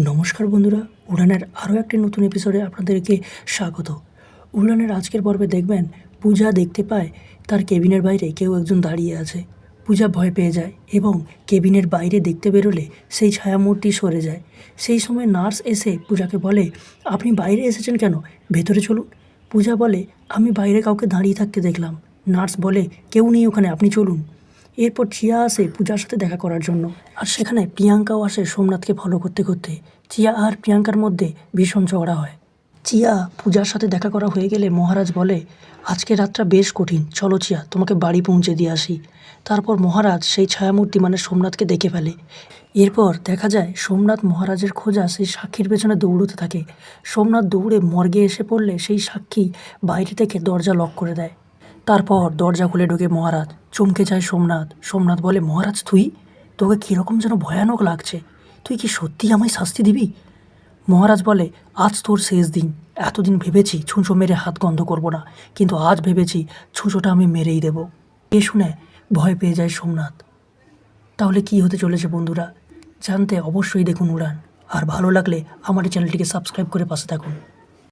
নমস্কার বন্ধুরা, উড়ানের আরও একটি নতুন এপিসোডে আপনাদেরকে স্বাগত। উড়ানের আজকের পর্বে দেখবেন, পূজা দেখতে পায়, তার কেবিনের বাইরে কেউ একজন দাঁড়িয়ে আছে। পূজা ভয় পেয়ে যায় এবং কেবিনের বাইরে দেখতে বেরোলে সেই ছায়ামূর্তি সরে যায়। সেই সময় নার্স এসে পূজাকে বলে, আপনি বাইরে এসেছেন কেন? ভেতরে চলুন। পূজা বলে, আমি বাইরে কাউকে দাঁড়িয়ে থাকতে দেখলাম। নার্স বলে, কেউ নেই ওখানে, আপনি চলুন। এরপর চিয়া আসে পূজার সাথে দেখা করার জন্য। আর সেখানে প্রিয়াঙ্কাও আসে সোমনাথকে ফলো করতে করতে। চিয়া আর প্রিয়াঙ্কার মধ্যে ভীষণ ঝগড়া হয়। চিয়া পূজার সাথে দেখা করা হয়ে গেলে মহারাজ বলে, আজকে রাতটা বেশ কঠিন। চলো চিয়া তোমাকে বাড়ি পৌঁছে দিয়ে আসি। তারপর মহারাজ সেই ছায়ামূর্তি মানে সোমনাথকে দেখে ফেলে। এরপর দেখা যায় সোমনাথ মহারাজের খোঁজা সেই সাক্ষীর পেছনে দৌড়তে থাকে। সোমনাথ দৌড়ে মর্গে এসে পড়লে সেই সাক্ষী বাইরে থেকে দরজা লক করে দেয়। তারপর দরজা খুলে ঢোকে মহারাজ। চমকে যায় সোমনাথ। সোমনাথ বলে, মহারাজ, তুই? তোকে কীরকম যেন ভয়ানক লাগছে। তুই কি সত্যি আমায় শাস্তি দিবি? মহারাজ বলে, আজ তোর শেষ দিন। এতদিন ভেবেছি ছুঁচো মেরে হাত গন্ধ করব না, কিন্তু আজ ভেবেছি ছুঁচোটা আমি মেরেই দেব। এ শুনে ভয় পেয়ে যায় সোমনাথ। তাহলে কি হতে চলেছে বন্ধুরা? জানতে অবশ্যই দেখুন উড়ান। আর ভালো লাগলে আমার চ্যানেলটিকে সাবস্ক্রাইব করে পাশে থাকুন।